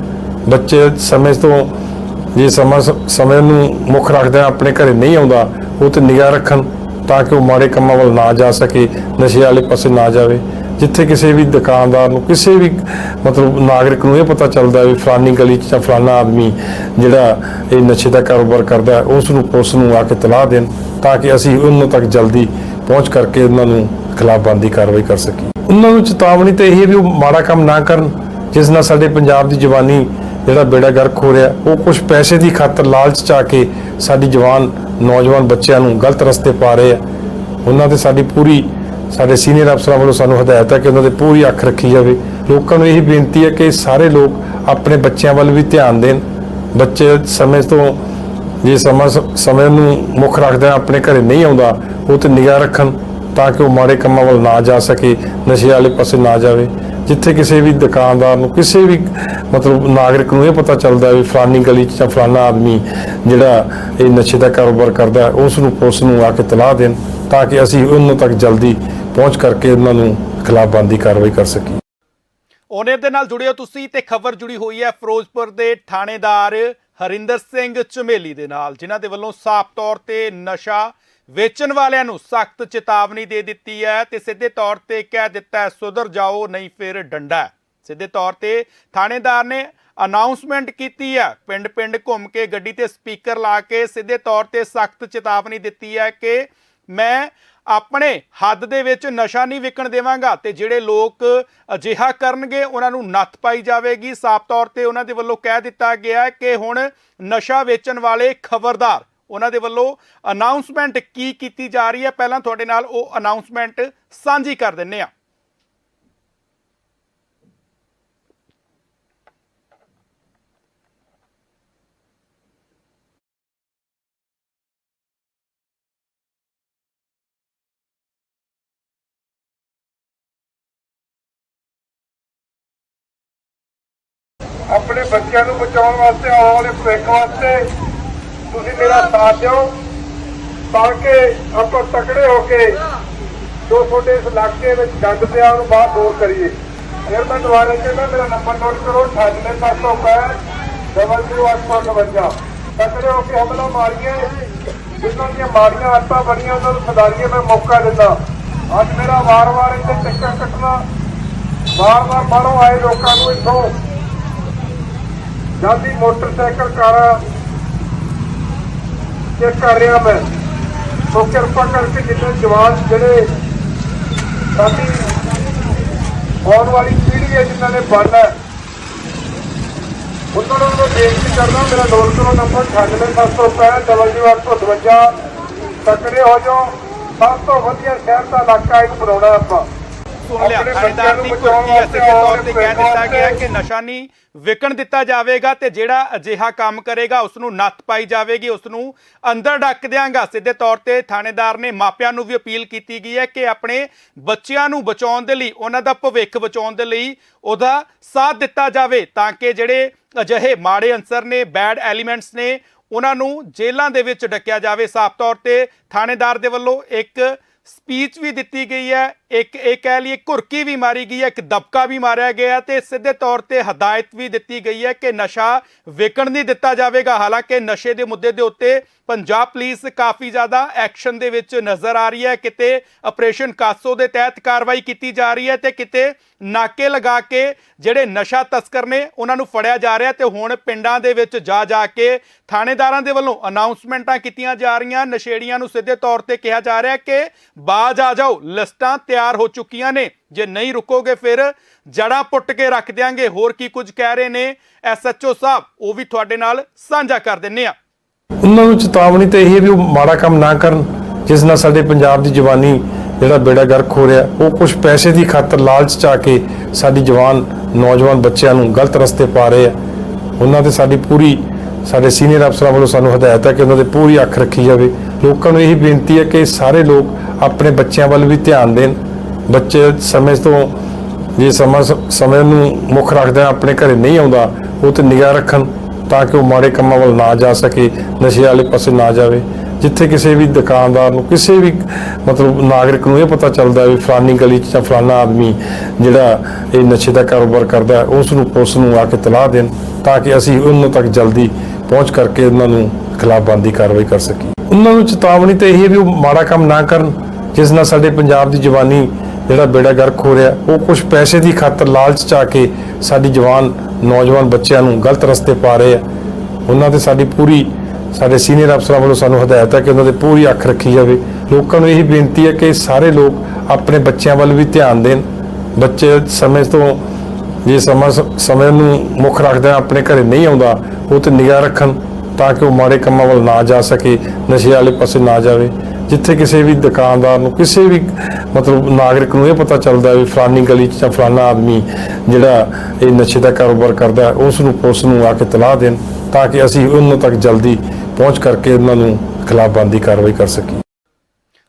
ਬੱਚੇ ਸਮੇਂ ਤੋਂ ਜੇ ਸਮਾਂ ਸਮੇਂ ਨੂੰ ਮੁੱਖ ਰੱਖਦੇ ਆਪਣੇ ਘਰੇ ਨਹੀਂ ਆਉਂਦਾ, ਉਹ ਤੇ ਨਿਗਾਹ ਰੱਖਣ ਤਾਂ ਕਿ ਉਹ ਮਾੜੇ ਕੰਮਾਂ ਵੱਲ ਨਾ ਜਾ ਸਕੇ, ਨਸ਼ੇ ਵਾਲੇ ਪਾਸੇ ਨਾ ਜਾਵੇ। ਜਿੱਥੇ ਕਿਸੇ ਵੀ ਦੁਕਾਨਦਾਰ ਨੂੰ, ਕਿਸੇ ਵੀ ਮਤਲਬ ਨਾਗਰਿਕ ਨੂੰ ਇਹ ਪਤਾ ਚੱਲਦਾ ਵੀ ਫਲਾਨੀ ਗਲੀ 'ਚ ਜਾਂ ਫਲਾਨਾ ਆਦਮੀ ਜਿਹੜਾ ਇਹ ਨਸ਼ੇ ਦਾ ਕਾਰੋਬਾਰ ਕਰਦਾ, ਉਸ ਨੂੰ ਪੁਲਿਸ ਨੂੰ ਆ ਕੇ ਤਲਾਹ ਦੇਣ ਤਾਂ ਕਿ ਅਸੀਂ ਉਹਨਾਂ ਤੱਕ ਜਲਦੀ ਪਹੁੰਚ ਕਰਕੇ ਉਹਨਾਂ ਨੂੰ ਖਿਲਾਫਬੰਦੀ ਕਾਰਵਾਈ ਕਰ ਸਕੀਏ। ਉਹਨਾਂ ਨੂੰ ਚੇਤਾਵਨੀ ਤੇ ਇਹ ਹੈ ਵੀ ਉਹ ਮਾੜਾ ਕੰਮ ਨਾ ਕਰਨ, ਜਿਸ ਨਾਲ ਸਾਡੇ ਪੰਜਾਬ ਦੀ ਜਵਾਨੀ ਜਿਹੜਾ ਬੇੜਾ ਗਰਕ ਹੋ ਰਿਹਾ, ਉਹ ਕੁਝ ਪੈਸੇ ਦੀ ਖਾਤਰ ਲਾਲਚ ਚ ਆ ਕੇ ਸਾਡੀ ਜਵਾਨ, ਨੌਜਵਾਨ ਬੱਚਿਆਂ ਨੂੰ ਗਲਤ ਰਸਤੇ ਪਾ ਰਹੇ ਆ। ਉਹਨਾਂ ਤੇ ਸਾਡੀ ਪੂਰੀ, ਸਾਡੇ ਸੀਨੀਅਰ ਅਫਸਰਾਂ ਵੱਲੋਂ ਸਾਨੂੰ ਹਦਾਇਤ ਹੈ ਕਿ ਉਹਨਾਂ ਤੇ ਪੂਰੀ ਅੱਖ ਰੱਖੀ ਜਾਵੇ। ਲੋਕਾਂ ਨੂੰ ਇਹ ਬੇਨਤੀ ਹੈ ਕਿ ਸਾਰੇ ਲੋਕ ਆਪਣੇ ਬੱਚਿਆਂ ਵੱਲ ਵੀ ਧਿਆਨ ਦੇਣ। ਬੱਚੇ ਸਮੇਂ ਤੋਂ, ਜੇ ਸਮਾਂ ਸਮੇਂ ਨੂੰ ਮੁੱਖ ਰੱਖਦਾ, ਆਪਣੇ ਘਰੇ ਨਹੀਂ ਆਉਂਦਾ, ਉਹ ਤੇ ਨਿਗਾਹ ਰੱਖਣ ਤਾਂ ਕਿ ਉਹ ਮਾੜੇ ਕੰਮਾਂ ਵੱਲ ਨਾ ਜਾ ਸਕੇ, ਨਸ਼ੇ ਵਾਲੇ ਪਾਸੇ ਨਾ ਜਾਵੇ। ਜਿੱਥੇ ਕਿਸੇ ਵੀ ਦੁਕਾਨਦਾਰ ਨੂੰ, ਕਿਸੇ ਵੀ ਮਤਲਬ ਨਾਗਰਿਕ ਨੂੰ ਇਹ ਪਤਾ ਚੱਲਦਾ ਵੀ ਫਲਾਨੀ ਗਲੀ 'ਚ ਜਾਂ ਫਲਾਨਾ ਆਦਮੀ ਜਿਹੜਾ ਇਹ ਨਸ਼ੇ ਦਾ ਕਾਰੋਬਾਰ ਕਰਦਾ ਉਸ ਨੂੰ ਪੁਲਿਸ ਨੂੰ ਆ ਕੇ ਤਲਾਹ ਦੇਣ ਤਾਂ ਕਿ ਅਸੀਂ ਉਹਨਾਂ ਤੱਕ ਜਲਦੀ ਪਹੁੰਚ ਕਰਕੇ ਉਹਨਾਂ ਨੂੰ ਖਿਲਾਫਬੰਦੀ ਕਾਰਵਾਈ ਕਰ ਸਕੀਏ। ਓਨਰ ਦੇ ਨਾਲ ਜੁੜਿਓ ਤੁਸੀਂ ਤੇ ਖਬਰ ਜੁੜੀ ਹੋਈ ਹੈ ਫਿਰੋਜ਼ਪੁਰ ਦੇ ਥਾਣੇਦਾਰ ਹਰਿੰਦਰ ਸਿੰਘ ਝਮੇਲੀ ਦੇ ਨਾਲ, ਜਿਨ੍ਹਾਂ ਦੇ ਵੱਲੋਂ ਸਾਫ਼ ਤੌਰ ਤੇ ਨਸ਼ਾ ਵੇਚਣ ਵਾਲਿਆਂ ਨੂੰ ਸਖਤ ਚੇਤਾਵਨੀ ਦੇ ਦਿੱਤੀ ਹੈ ਤੇ ਸਿੱਧੇ ਤੌਰ ਤੇ ਕਹਿ ਦਿੱਤਾ ਸੁਧਰ ਜਾਓ, ਨਹੀਂ ਫਿਰ ਡੰਡਾ ਸਿੱਧੇ ਤੌਰ ਤੇ ਥਾਣੇਦਾਰ ਨੇ ਅਨਾਉਂਸਮੈਂਟ ਕੀਤੀ ਹੈ। ਪਿੰਡ ਪਿੰਡ ਘੁੰਮ ਕੇ ਗੱਡੀ ਤੇ ਸਪੀਕਰ ਲਾ ਕੇ ਸਿੱਧੇ ਤੌਰ ਤੇ ਸਖਤ ਚੇਤਾਵਨੀ ਦਿੱਤੀ ਹੈ ਕਿ ਮੈਂ ਆਪਣੇ ਹੱਦ ਦੇ ਵਿੱਚ ਨਸ਼ਾ ਨਹੀਂ ਵਿਕਣ ਦੇਵਾਂਗਾ ਤੇ ਜਿਹੜੇ ਲੋਕ ਅਜਿਹਾ ਕਰਨਗੇ, ਉਹਨਾਂ ਨੂੰ ਨੱਥ ਪਾਈ ਜਾਵੇਗੀ। ਸਾਫ਼ ਤੌਰ ਤੇ ਉਹਨਾਂ ਦੇ ਵੱਲੋਂ ਕਹਿ ਦਿੱਤਾ ਗਿਆ ਕਿ ਹੁਣ ਨਸ਼ਾ ਵੇਚਣ ਵਾਲੇ ਖਬਰਦਾਰ ਉਹਨਾਂ ਦੇ ਵੱਲੋਂ ਅਨਾਉਂਸਮੈਂਟ ਕੀ ਕੀਤੀ ਜਾ ਰਹੀ ਹੈ? ਪਹਿਲਾਂ ਤੁਹਾਡੇ ਨਾਲ ਉਹ ਅਨਾਉਂਸਮੈਂਟ ਸਾਂਝੀ ਕਰ ਦਿੰਨੇ ਆ ਆਪਣੇ ਬੱਚਿਆਂ ਨੂੰ ਬਚਾਉਣ ਵਾਸਤੇ, ਆਉਣ ਵਾਲੇ ਭਵਿੱਖ ਵਾਸਤੇ ਤੁਸੀਂ ਮੇਰਾ ਸਾਥ ਦਿਓ। ਤਾਂ ਕਿ ਆਪਾਂ ਤਕੜੇ ਹੋ ਕੇ ਜੋ ਤੁਹਾਡੇ ਇਸ ਇਲਾਕੇ ਵਿੱਚ ਗੰਦ ਪਿਆ ਉਹਨੂੰ ਬਾਹਰ ਦੂਰ ਕਰੀਏ। ਫਿਰ ਮੈਂ ਦੁਬਾਰਾ ਕਹਿੰਦਾ, ਮੇਰਾ ਨੰਬਰ ਨੋਟ ਕਰੋ 98765 00852 ਤਕੜੇ ਹੋ ਕੇ ਹਮਲਾ ਮਾਰੀਏ। ਜਿਨ੍ਹਾਂ ਦੀਆਂ ਮਾੜੀਆਂ ਆਦਤਾਂ ਬਣੀਆਂ, ਉਹਨਾਂ ਨੂੰ ਸੁਧਾਰੀਏ। ਮੈਂ ਮੌਕਾ ਦਿੰਦਾ। ਅੱਜ ਮੇਰਾ ਵਾਰ-ਵਾਰ ਇੱਥੇ ਚੱਕਰ ਕੱਟਣਾ, ਵਾਰ-ਵਾਰ ਬਾਹਰੋਂ ਆਏ ਲੋਕਾਂ ਨੂੰ ਇੱਥੋਂ। ਜਾਂਦੀ ਮੋਟਰਸਾਈਕਲ, ਕਾਰਾਂ ਚੈੱਕ ਕਰ ਰਿਹਾ ਮੈਂ। ਸੋ ਕਿਰਪਾ ਕਰਕੇ ਜਿੰਨੇ ਜਵਾਨ ਜਿਹੜੇ ਸਾਡੀ ਆਉਣ ਵਾਲੀ ਪੀੜ੍ਹੀ ਹੈ, ਜਿਨ੍ਹਾਂ ਨੇ ਬਣਨਾ ਉਹਨਾਂ ਨੂੰ ਮੈਂ ਬੇਨਤੀ ਕਰਦਾ, ਮੇਰਾ ਨੋਟ ਕਰੋ ਨੰਬਰ 98765 ਤਕੜੇ ਹੋ ਜਾਓ। ਸਭ ਤੋਂ ਵਧੀਆ ਸ਼ਹਿਰ ਦਾ ਇਲਾਕਾ ਇੱਕ ਬਣਾਉਣਾ ਆਪਾਂ। ਸੁਣ ਲਿਆ। ਥਾਣੇਦਾਰ ਦੀ ਕੁਰਕੀ ਹੈ ਸਿੱਧੇ ਤੌਰ ਤੇ ਕਹਿ ਦਿੱਤਾ ਗਿਆ ਕਿ ਨਸ਼ਾ ਨਹੀਂ ਵਿਕਣ ਦਿੱਤਾ ਜਾਵੇਗਾ ਤੇ ਜਿਹੜਾ ਅਜਿਹਾ ਕੰਮ ਕਰੇਗਾ ਉਸ ਨੂੰ ਨੱਥ ਪਾਈ ਜਾਵੇਗੀ ਉਸ ਨੂੰ ਅੰਦਰ ਡੱਕ ਦਿਆਂਗਾ। ਸਿੱਧੇ ਤੌਰ ਤੇ ਥਾਣੇਦਾਰ ਨੇ ਮਾਪਿਆਂ ਨੂੰ ਵੀ ਅਪੀਲ ਕੀਤੀ ਗਈ ਹੈ ਕਿ ਆਪਣੇ ਬੱਚਿਆਂ ਨੂੰ ਬਚਾਉਣ ਦੇ ਲਈ ਉਹਨਾਂ ਦਾ ਭਵਿੱਖ ਬਚਾਉਣ ਦੇ ਲਈ ਉਹਦਾ ਸਾਥ ਦਿੱਤਾ ਜਾਵੇ ਤਾਂ ਕਿ ਜਿਹੜੇ ਅਜਿਹੇ ਮਾੜੇ ਅੰਸਰ ਨੇ ਬੈਡ ਐਲੀਮੈਂਟਸ ਨੇ ਉਹਨਾਂ ਨੂੰ ਜੇਲ੍ਹਾਂ ਦੇ ਵਿੱਚ ਡੱਕਿਆ ਜਾਵੇ। ਸਾਫ਼ ਤੌਰ ਤੇ ਥਾਣੇਦਾਰ ਦੇ ਵੱਲੋਂ ਇੱਕ ਸਪੀਚ ਵੀ ਦਿੱਤੀ ਗਈ ਹੈ। ਇੱਕ, ਇਹ ਕਹਿ ਲਈਏ ਘੁਰਕੀ ਵੀ ਮਾਰੀ ਗਈ ਹੈ, ਇੱਕ ਦਬਕਾ ਵੀ ਮਾਰਿਆ ਗਿਆ ਤੇ ਸਿੱਧੇ ਤੌਰ ਤੇ ਹਦਾਇਤ ਵੀ ਦਿੱਤੀ ਗਈ ਹੈ ਕਿ ਨਸ਼ਾ ਵਿਕਣ ਨਹੀਂ ਦਿੱਤਾ ਜਾਵੇਗਾ। ਹਾਲਾਂਕਿ ਨਸ਼ੇ ਦੇ ਮੁੱਦੇ ਦੇ ਉੱਤੇ ਪੰਜਾਬ ਪੁਲਿਸ ਕਾਫੀ ਜ਼ਿਆਦਾ ਐਕਸ਼ਨ ਦੇ ਵਿੱਚ ਨਜ਼ਰ ਆ ਰਹੀ ਹੈ। ਕਿਤੇ ਆਪਰੇਸ਼ਨ ਕਾਸੋ ਦੇ ਤਹਿਤ ਕਾਰਵਾਈ ਕੀਤੀ ਜਾ ਰਹੀ ਹੈ ਤੇ ਕਿਤੇ ਨਾਕੇ ਲਗਾ ਕੇ ਜਿਹੜੇ ਨਸ਼ਾ ਤਸਕਰ ਨੇ, ਉਹਨਾਂ ਨੂੰ ਫੜਿਆ ਜਾ ਰਿਹਾ ਤੇ ਹੁਣ ਪਿੰਡਾਂ ਦੇ ਵਿੱਚ ਜਾ ਜਾ ਕੇ ਥਾਣੇਦਾਰਾਂ ਦੇ ਵੱਲੋਂ ਅਨਾਉਂਸਮੈਂਟਾਂ ਕੀਤੀਆਂ ਜਾ ਰਹੀਆਂ। ਨਸ਼ੇੜੀਆਂ ਨੂੰ ਸਿੱਧੇ ਤੌਰ ਤੇ ਕਿਹਾ ਜਾ ਰਿਹਾ ਕਿ ਬਾਜ ਆ ਜਾਓ, ਲਿਸਟਾਂ ਤਿਆਰ ਹੋ ਚੁੱਕੀਆਂ ਨੇ। ਜੇ ਨਹੀਂ ਰੁਕੋਗੇ ਫਿਰ ਜੜਾਂ ਪੁੱਟ ਕੇ ਰੱਖ ਦਿਆਂਗੇ। ਹੋਰ ਕੀ ਕੁਝ ਕਹਿ ਰਹੇ ਨੇ ਐਸਐਚਓ ਸਾਹਿਬ, ਉਹ ਵੀ ਤੁਹਾਡੇ ਨਾਲ ਸਾਂਝਾ ਕਰ ਦਿੰਨੇ ਆ। ਉਹਨਾਂ ਨੂੰ ਚੇਤਾਵਨੀ ਤੇ ਇਹ ਹੈ ਵੀ ਉਹ ਮਾੜਾ ਕੰਮ ਨਾ ਕਰਨ, ਜਿਸ ਨਾਲ ਸਾਡੇ ਪੰਜਾਬ ਦੀ ਜਵਾਨੀ, ਜਿਹੜਾ ਬੇੜਾ ਗਰਕ ਹੋ ਰਿਹਾ, ਉਹ ਕੁਝ ਪੈਸੇ ਦੀ ਖਾਤਰ ਲਾਲਚ ਚ ਆ ਕੇ ਸਾਡੀ ਜਵਾਨ, ਨੌਜਵਾਨ ਬੱਚਿਆਂ ਨੂੰ ਗਲਤ ਰਸਤੇ ਪਾ ਰਹੇ ਆ। ਉਹਨਾਂ ਤੇ ਸਾਡੀ ਪੂਰੀ, ਸਾਡੇ ਸੀਨੀਅਰ ਅਫਸਰਾਂ ਵੱਲੋਂ ਸਾਨੂੰ ਹਦਾਇਤ ਹੈ ਕਿ ਉਹਨਾਂ ਤੇ ਪੂਰੀ ਅੱਖ ਰੱਖੀ ਜਾਵੇ। ਲੋਕਾਂ ਨੂੰ ਇਹ ਬੇਨਤੀ ਹੈ ਕਿ ਸਾਰੇ ਲੋਕ ਆਪਣੇ ਬੱਚਿਆਂ ਵੱਲ ਵੀ ਧਿਆਨ ਦੇਣ। ਬੱਚੇ ਸਮੇਂ ਤੋਂ ਜੇ ਸਮਾਂ ਸਮੇਂ ਨੂੰ ਮੁੱਖ ਰੱਖਦਾ ਆਪਣੇ ਘਰੇ ਨਹੀਂ ਆਉਂਦਾ, ਉਹ ਤੇ ਨਿਗਾਹ ਰੱਖਣ ਤਾਂ ਕਿ ਉਹ ਮਾੜੇ ਕੰਮਾਂ ਵੱਲ ਨਾ ਜਾ ਸਕੇ, ਨਸ਼ੇ ਵਾਲੇ ਪਾਸੇ ਨਾ ਜਾਵੇ। ਜਿੱਥੇ ਕਿਸੇ ਵੀ ਦੁਕਾਨਦਾਰ ਨੂੰ, ਕਿਸੇ ਵੀ ਮਤਲਬ ਨਾਗਰਿਕ ਨੂੰ ਇਹ ਪਤਾ ਚੱਲਦਾ ਵੀ ਫਲਾਨੀ ਗਲੀ 'ਚ ਜਾਂ ਫਲਾਨਾ ਆਦਮੀ ਜਿਹੜਾ ਇਹ ਨਸ਼ੇ ਦਾ ਕਾਰੋਬਾਰ ਕਰਦਾ ਉਸ ਨੂੰ ਪੁਲਿਸ ਨੂੰ ਆ ਕੇ ਤਲਾਹ ਦੇਣ ਤਾਂ ਕਿ ਅਸੀਂ ਉਹਨਾਂ ਤੱਕ ਜਲਦੀ ਪਹੁੰਚ ਕਰਕੇ ਉਹਨਾਂ ਨੂੰ ਖਿਲਾਫਬੰਦੀ ਕਾਰਵਾਈ ਕਰ ਸਕੀਏ। ਉਹਨਾਂ ਨੂੰ ਚੇਤਾਵਨੀ ਤੇ ਇਹ ਹੈ ਵੀ ਉਹ ਮਾੜਾ ਕੰਮ ਨਾ ਕਰਨ, ਜਿਸ ਨਾਲ ਸਾਡੇ ਪੰਜਾਬ ਦੀ ਜਵਾਨੀ ਜਿਹੜਾ ਬੇੜਾ ਗਰਕ ਹੋ ਰਿਹਾ, ਉਹ ਕੁਝ ਪੈਸੇ ਦੀ ਖਾਤਰ ਲਾਲਚ ਚ ਆ ਕੇ ਸਾਡੀ ਜਵਾਨ, ਨੌਜਵਾਨ ਬੱਚਿਆਂ ਨੂੰ ਗਲਤ ਰਸਤੇ ਪਾ ਰਹੇ ਆ। ਉਹਨਾਂ ਤੇ ਸਾਡੀ ਪੂਰੀ, ਸਾਡੇ ਸੀਨੀਅਰ ਅਫਸਰਾਂ ਵੱਲੋਂ ਸਾਨੂੰ ਹਦਾਇਤ ਹੈ ਕਿ ਉਹਨਾਂ ਦੇ ਪੂਰੀ ਅੱਖ ਰੱਖੀ ਜਾਵੇ। ਲੋਕਾਂ ਨੂੰ ਇਹ ਬੇਨਤੀ ਹੈ ਕਿ ਸਾਰੇ ਲੋਕ ਆਪਣੇ ਬੱਚਿਆਂ ਵੱਲ ਵੀ ਧਿਆਨ ਦੇਣ। ਬੱਚੇ ਸਮੇਂ ਤੋਂ, ਜੇ ਸਮਾਂ ਸਮੇਂ ਨੂੰ ਮੁੱਖ ਰੱਖਦੇ ਆਪਣੇ ਘਰੇ ਨਹੀਂ ਆਉਂਦਾ, ਉਹ ਤੇ ਨਿਗਾਹ ਰੱਖਣ ਤਾਂ ਕਿ ਉਹ ਮਾੜੇ ਕੰਮਾਂ ਵੱਲ ਨਾ ਜਾ ਸਕੇ, ਨਸ਼ੇ ਵਾਲੇ ਪਾਸੇ ਨਾ ਜਾਵੇ। ਜਿੱਥੇ ਕਿਸੇ ਵੀ ਦੁਕਾਨਦਾਰ ਨੂੰ, ਕਿਸੇ ਵੀ, ਮਤਲਬ ਨਾਗਰਿਕ ਨੂੰ ਇਹ ਪਤਾ ਚੱਲਦਾ ਵੀ ਫਲਾਨੀ ਗਲੀ 'ਚ ਜਾਂ ਫਲਾਨਾ ਆਦਮੀ ਜਿਹੜਾ ਇਹ ਨਸ਼ੇ ਦਾ ਕਾਰੋਬਾਰ ਕਰਦਾ, ਉਸ ਨੂੰ ਪੁਲਿਸ ਨੂੰ ਆ ਕੇ ਤਲਾਹ ਦੇਣ ਤਾਂ ਕਿ ਅਸੀਂ ਉਹਨਾਂ ਤੱਕ ਜਲਦੀ ਪਹੁੰਚ ਕਰਕੇ ਉਹਨਾਂ ਨੂੰ ਖਿਲਾਫਬੰਦੀ ਕਾਰਵਾਈ ਕਰ ਸਕੀਏ।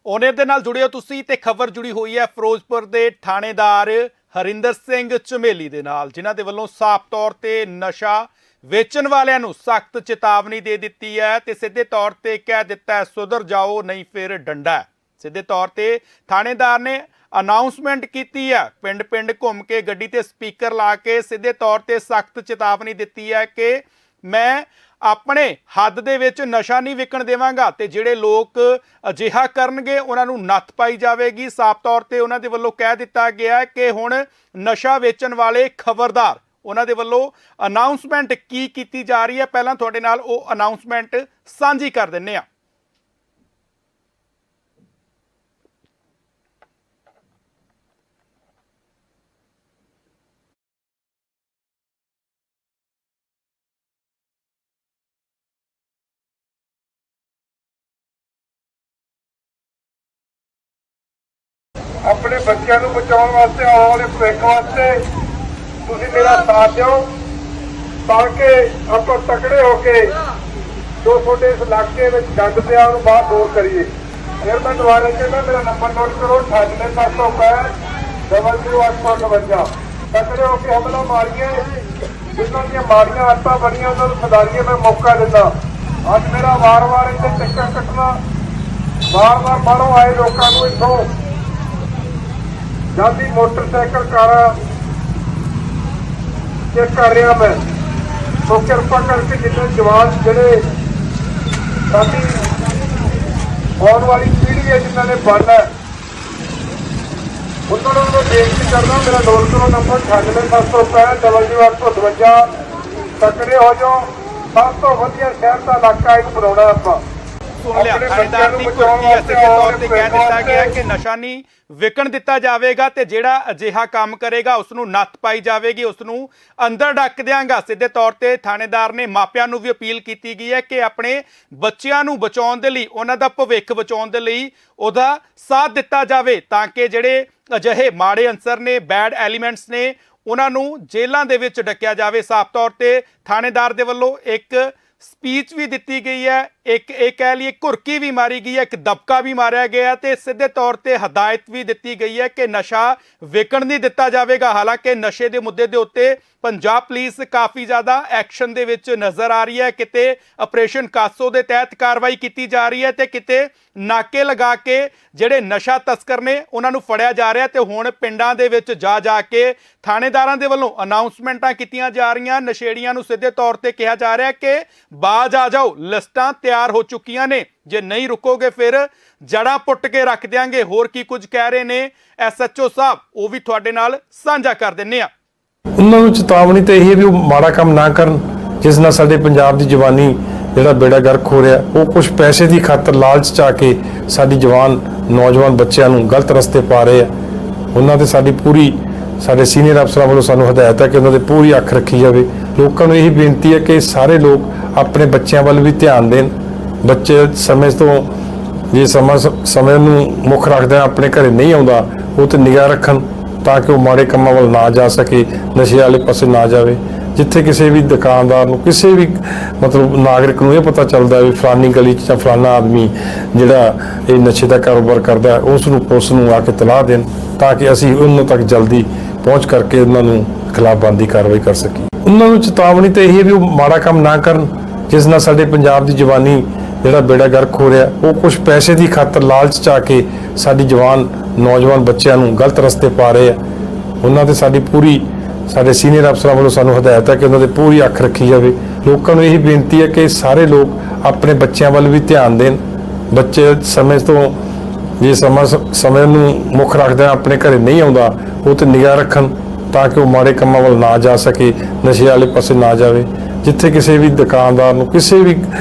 ਉਹਨੇ ਦੇ ਨਾਲ ਜੁੜਿਓ ਤੁਸੀਂ ਤੇ ਖਬਰ ਜੁੜੀ ਹੋਈ ਹੈ ਫਿਰੋਜ਼ਪੁਰ ਦੇ ਥਾਣੇਦਾਰ ਹਰਿੰਦਰ ਸਿੰਘ ਝਮੇਲੀ ਦੇ ਨਾਲ, ਜਿਨ੍ਹਾਂ ਦੇ ਵੱਲੋਂ ਸਾਫ਼ ਤੌਰ ਤੇ ਨਸ਼ਾ ਵੇਚਣ ਵਾਲਿਆਂ ਨੂੰ ਸਖਤ ਚੇਤਾਵਨੀ ਦੇ ਦਿੱਤੀ ਹੈ ਤੇ ਸਿੱਧੇ ਤੌਰ ਤੇ ਕਹਿ ਦਿੱਤਾ ਸੁਧਰ ਜਾਓ, ਨਹੀਂ ਫਿਰ ਡੰਡਾ ਸਿੱਧੇ ਤੌਰ ਤੇ ਥਾਣੇਦਾਰ ਨੇ ਅਨਾਉਂਸਮੈਂਟ ਕੀਤੀ ਹੈ ਪਿੰਡ ਪਿੰਡ ਘੁੰਮ ਕੇ ਗੱਡੀ ਤੇ ਸਪੀਕਰ ਲਾ ਕੇ ਸਿੱਧੇ ਤੌਰ ਤੇ ਸਖਤ ਚੇਤਾਵਨੀ ਦਿੱਤੀ ਹੈ ਕਿ ਮੈਂ ਆਪਣੇ ਹੱਦ ਦੇ ਵਿੱਚ ਨਸ਼ਾ ਨਹੀਂ ਵਿਕਣ ਦੇਵਾਂਗਾ ਤੇ ਜਿਹੜੇ ਲੋਕ ਅਜਿਹਾ ਕਰਨਗੇ, ਉਹਨਾਂ ਨੂੰ ਨੱਥ ਪਾਈ ਜਾਵੇਗੀ। ਸਾਫ਼ ਤੌਰ ਤੇ ਉਹਨਾਂ ਦੇ ਵੱਲੋਂ ਕਹਿ ਦਿੱਤਾ ਗਿਆ ਕਿ ਹੁਣ ਨਸ਼ਾ ਵੇਚਣ ਵਾਲੇ ਖਬਰਦਾਰ ਉਹਨਾਂ ਦੇ ਵੱਲੋਂ ਅਨਾਉਂਸਮੈਂਟ ਕੀ ਕੀਤੀ ਜਾ ਰਹੀ ਹੈ? ਪਹਿਲਾਂ ਤੁਹਾਡੇ ਨਾਲ ਉਹ ਅਨਾਉਂਸਮੈਂਟ ਸਾਂਝੀ ਕਰ ਦਿੰਨੇ ਆ ਆਪਣੇ ਬੱਚਿਆਂ ਨੂੰ ਬਚਾਉਣ ਵਾਸਤੇ, ਆਉਣ ਵਾਲੇ ਭਵਿੱਖ ਵਾਸਤੇ ਮੇਰਾ ਸਾਥ ਦਿਓ, ਤਾਂ ਕਿ ਆਪਾਂ ਤਕੜੇ ਹੋ ਕੇ ਜੋ ਤੁਹਾਡੇ ਇਸ ਇਲਾਕੇ ਵਿੱਚ ਗੰਦ ਪਿਆ, ਉਹਨੂੰ ਬਾਹਰ ਦੂਰ ਕਰੀਏ। ਫਿਰ ਮੈਂ ਦੁਬਾਰਾ ਕਹਿੰਦਾ, ਮੇਰਾ ਨੰਬਰ ਨੋਟ ਕਰੋ 98765 0058 ਤਕੜੇ ਹੋ ਕੇ ਹਮਲਾ ਮਾਰੀਏ, ਜਿਨ੍ਹਾਂ ਦੀਆਂ ਮਾੜੀਆਂ ਆਦਤਾਂ ਬਣੀਆਂ, ਉਹਨਾਂ ਨੂੰ ਸੁਧਾਰੀਏ, ਮੈਂ ਮੌਕਾ ਦਿੰਦਾ। ਅੱਜ ਮੇਰਾ ਵਾਰ-ਵਾਰ ਇੱਥੇ ਚੱਕਰ ਕੱਟਣਾ, ਵਾਰ-ਵਾਰ ਬਾਹਰੋਂ ਆਏ ਲੋਕਾਂ ਨੂੰ ਇੱਥੋਂ। ਜਾਂਦੀ ਮੋਟਰਸਾਈਕਲ, ਕਾਰਾਂ ਚੈੱਕ ਕਰ ਰਿਹਾ ਮੈਂ। ਸੋ ਕਿਰਪਾ ਕਰਕੇ ਜਿੰਨੇ ਜਵਾਨ ਜਿਹੜੇ ਸਾਡੀ ਆਉਣ ਵਾਲੀ ਪੀੜ੍ਹੀ ਹੈ, ਜਿਨ੍ਹਾਂ ਨੇ ਬਣਨਾ ਉਹਨਾਂ ਨੂੰ ਬੇਨਤੀ ਕਰਦਾ, ਮੇਰਾ ਨੋਟ ਕਰੋ ਨੰਬਰ 98765 ਤਕੜੇ ਹੋ ਜਾਓ। ਸਭ ਤੋਂ ਵਧੀਆ ਸ਼ਹਿਰ ਦਾ ਇਲਾਕਾ ਇੱਕ ਬਣਾਉਣਾ ਆਪਾਂ। ਸੁਣ ਲਿਆ। ਥਾਣੇਦਾਰ ਦੀ ਕੁਰਕੀ ਬਚਾਉਣ ਤੌਰ ਤੇ ਕਹਿ ਦਿੱਤਾ ਗਿਆ ਕਿ ਨਸ਼ਾ ਨਹੀਂ ਵਿਕਣ ਦਿੱਤਾ ਜਾਵੇਗਾ ਤੇ ਜਿਹੜਾ ਅਜਿਹਾ ਕੰਮ ਕਰੇਗਾ ਉਸ ਨੂੰ ਨੱਥ ਪਾਈ ਜਾਵੇਗੀ ਉਸ ਨੂੰ ਅੰਦਰ ਡੱਕ ਦਿਆਂਗਾ। ਸਿੱਧੇ ਤੌਰ ਤੇ ਥਾਣੇਦਾਰ ਨੇ ਮਾਪਿਆਂ ਨੂੰ ਵੀ ਅਪੀਲ ਕੀਤੀ ਗਈ ਹੈ ਕਿ ਆਪਣੇ ਬੱਚਿਆਂ ਨੂੰ ਬਚਾਉਣ ਦੇ ਲਈ ਉਹਨਾਂ ਦਾ ਭਵਿੱਖ ਬਚਾਉਣ ਦੇ ਲਈ ਉਹਦਾ ਸਾਥ ਦਿੱਤਾ ਜਾਵੇ ਤਾਂ ਕਿ ਜਿਹੜੇ ਅਜਿਹੇ ਮਾੜੇ ਅੰਸਰ ਨੇ ਬੈਡ ਐਲੀਮੈਂਟਸ ਨੇ ਉਹਨਾਂ ਨੂੰ ਜੇਲ੍ਹਾਂ ਦੇ ਵਿੱਚ ਡੱਕਿਆ ਜਾਵੇ। ਸਾਫ਼ ਤੌਰ ਤੇ ਥਾਣੇਦਾਰ ਦੇ ਵੱਲੋਂ ਇੱਕ ਸਪੀਚ ਵੀ ਦਿੱਤੀ ਗਈ ਹੈ ਇੱਕ ਇਹ ਕਹਿ ਲਈਏ ਘੁਰਕੀ ਵੀ ਮਾਰੀ ਗਈ ਹੈ, ਇੱਕ ਦਬਕਾ ਵੀ ਮਾਰਿਆ ਗਿਆ ਹੈ ਤੇ ਸਿੱਧੇ ਤੌਰ ਤੇ ਹਦਾਇਤ ਵੀ ਦਿੱਤੀ ਗਈ ਹੈ ਕਿ ਨਸ਼ਾ ਵਿਕਣ ਨਹੀਂ ਦਿੱਤਾ ਜਾਵੇਗਾ। ਹਾਲਾਂਕਿ ਨਸ਼ੇ ਦੇ ਮੁੱਦੇ ਦੇ ਉੱਤੇ ਪੰਜਾਬ ਪੁਲਿਸ ਕਾਫੀ ਜ਼ਿਆਦਾ ਐਕਸ਼ਨ ਦੇ ਵਿੱਚ ਨਜ਼ਰ ਆ ਰਹੀ ਹੈ। ਕਿਤੇ ਆਪਰੇਸ਼ਨ ਕਾਸੋ ਦੇ ਤਹਿਤ ਕਾਰਵਾਈ ਕੀਤੀ ਜਾ ਰਹੀ ਹੈ ਤੇ ਕਿਤੇ ਨਾਕੇ ਲਗਾ ਕੇ ਜਿਹੜੇ ਨਸ਼ਾ ਤਸਕਰ ਨੇ ਉਹਨਾਂ ਨੂੰ ਫੜਿਆ ਜਾ ਰਿਹਾ ਤੇ ਹੁਣ ਪਿੰਡਾਂ ਦੇ ਵਿੱਚ ਜਾ ਜਾ ਕੇ ਥਾਣੇਦਾਰਾਂ ਦੇ ਵੱਲੋਂ ਅਨਾਉਂਸਮੈਂਟਾਂ ਕੀਤੀਆਂ ਜਾ ਰਹੀਆਂ। ਨਸ਼ੇੜੀਆਂ ਨੂੰ ਸਿੱਧੇ ਤੌਰ ਤੇ ਕਿਹਾ ਜਾ ਰਿਹਾ ਕਿ ਬਾਜ ਆ ਜਾਓ, ਲਿਸਟਾਂ ਤਿਆਰ ਹੋ ਚੁੱਕੀਆਂ ਨੇ। ਜੇ ਨਹੀਂ ਰੁਕੋਗੇ ਫਿਰ ਜੜਾਂ ਪੁੱਟ ਕੇ ਰੱਖ ਦਿਆਂਗੇ। ਹੋਰ ਕੀ ਕੁਝ ਕਹਿ ਰਹੇ ਨੇ ਐਸਐਚਓ ਸਾਹਿਬ, ਉਹ ਵੀ ਤੁਹਾਡੇ ਨਾਲ ਸਾਂਝਾ ਕਰ ਦਿੰਨੇ ਆ ਉਹਨਾਂ ਨੂੰ ਚੇਤਾਵਨੀ ਤੇ ਇਹ ਹੈ ਵੀ ਉਹ ਮਾੜਾ ਕੰਮ ਨਾ ਕਰਨ, ਜਿਸ ਨਾਲ ਸਾਡੇ ਪੰਜਾਬ ਦੀ ਜਵਾਨੀ, ਜਿਹੜਾ ਬੇੜਾ ਗਰਕ ਹੋ ਰਿਹਾ, ਉਹ ਕੁਝ ਪੈਸੇ ਦੀ ਖਾਤਰ ਲਾਲਚ ਚ ਆ ਕੇ ਸਾਡੀ ਜਵਾਨ, ਨੌਜਵਾਨ ਬੱਚਿਆਂ ਨੂੰ ਗਲਤ ਰਸਤੇ ਪਾ ਰਹੇ ਆ। ਉਹਨਾਂ ਤੇ ਸਾਡੀ ਪੂਰੀ, ਸਾਡੇ ਸੀਨੀਅਰ ਅਫਸਰਾਂ ਵੱਲੋਂ ਸਾਨੂੰ ਹਦਾਇਤ ਹੈ ਕਿ ਉਹਨਾਂ ਦੇ ਪੂਰੀ ਅੱਖ ਰੱਖੀ ਜਾਵੇ। ਲੋਕਾਂ ਨੂੰ ਇਹ ਬੇਨਤੀ ਹੈ ਕਿ ਸਾਰੇ ਲੋਕ ਆਪਣੇ ਬੱਚਿਆਂ ਵੱਲ ਵੀ ਧਿਆਨ ਦੇਣ। ਬੱਚੇ ਸਮੇਂ ਤੋਂ ਜੇ ਸਮਾਂ ਸਮੇਂ ਨੂੰ ਮੁੱਖ ਰੱਖਦੇ ਆਪਣੇ ਘਰੇ ਨਹੀਂ ਆਉਂਦਾ, ਉਹ ਤੇ ਨਿਗਾਹ ਰੱਖਣ ਤਾਂ ਕਿ ਉਹ ਮਾੜੇ ਕੰਮਾਂ ਵੱਲ ਨਾ ਜਾ ਸਕੇ, ਨਸ਼ੇ ਵਾਲੇ ਪਾਸੇ ਨਾ ਜਾਵੇ। ਜਿੱਥੇ ਕਿਸੇ ਵੀ ਦੁਕਾਨਦਾਰ ਨੂੰ, ਕਿਸੇ ਵੀ ਮਤਲਬ ਨਾਗਰਿਕ ਨੂੰ ਇਹ ਪਤਾ ਚੱਲਦਾ ਵੀ ਫਲਾਨੀ ਗਲੀ 'ਚ ਜਾਂ ਫਲਾਨਾ ਆਦਮੀ ਜਿਹੜਾ ਇਹ ਨਸ਼ੇ ਦਾ ਕਾਰੋਬਾਰ ਕਰਦਾ ਉਸ ਨੂੰ ਪੁਲਿਸ ਨੂੰ ਆ ਕੇ ਤਲਾਹ ਦੇਣ ਤਾਂ ਕਿ ਅਸੀਂ ਉਹਨਾਂ ਤੱਕ ਜਲਦੀ ਪਹੁੰਚ ਕਰਕੇ ਉਹਨਾਂ ਨੂੰ ਖਿਲਾਫਬੰਦੀ ਕਾਰਵਾਈ ਕਰ ਸਕੀਏ। ਉਹਨਾਂ ਨੂੰ ਚੇਤਾਵਨੀ ਤੇ ਇਹ ਹੈ ਵੀ ਉਹ ਮਾੜਾ ਕੰਮ ਨਾ ਕਰਨ, ਜਿਸ ਨਾਲ ਸਾਡੇ ਪੰਜਾਬ ਦੀ ਜਵਾਨੀ ਜਿਹੜਾ ਬੇੜਾ ਗਰਕ ਹੋ ਰਿਹਾ, ਉਹ ਕੁਝ ਪੈਸੇ ਦੀ ਖਾਤਰ ਲਾਲਚ ਚ ਆ ਕੇ ਸਾਡੀ ਜਵਾਨ, ਨੌਜਵਾਨ ਬੱਚਿਆਂ ਨੂੰ ਗਲਤ ਰਸਤੇ ਪਾ ਰਹੇ ਆ। ਉਹਨਾਂ ਤੇ ਸਾਡੀ ਪੂਰੀ, ਸਾਡੇ ਸੀਨੀਅਰ ਅਫਸਰਾਂ ਵੱਲੋਂ ਸਾਨੂੰ ਹਦਾਇਤ ਹੈ ਕਿ ਉਹਨਾਂ ਦੇ ਪੂਰੀ ਅੱਖ ਰੱਖੀ ਜਾਵੇ। ਲੋਕਾਂ ਨੂੰ ਇਹ ਬੇਨਤੀ ਹੈ ਕਿ ਸਾਰੇ ਲੋਕ ਆਪਣੇ ਬੱਚਿਆਂ ਵੱਲ ਵੀ ਧਿਆਨ ਦੇਣ। ਬੱਚੇ ਸਮੇਂ ਤੋਂ ਜੇ ਸਮਾਂ ਸਮੇਂ ਨੂੰ ਮੁੱਖ ਰੱਖਦਿਆਂ ਆਪਣੇ ਘਰੇ ਨਹੀਂ ਆਉਂਦਾ, ਉਹ ਤੇ ਨਿਗਾਹ ਰੱਖਣ ਤਾਂ ਕਿ ਉਹ ਮਾੜੇ ਕੰਮਾਂ ਵੱਲ ਨਾ ਜਾ ਸਕੇ, ਨਸ਼ੇ ਵਾਲੇ ਪਾਸੇ ਨਾ ਜਾਵੇ। ਜਿੱਥੇ ਕਿਸੇ ਵੀ ਦੁਕਾਨਦਾਰ ਨੂੰ, ਕਿਸੇ ਵੀ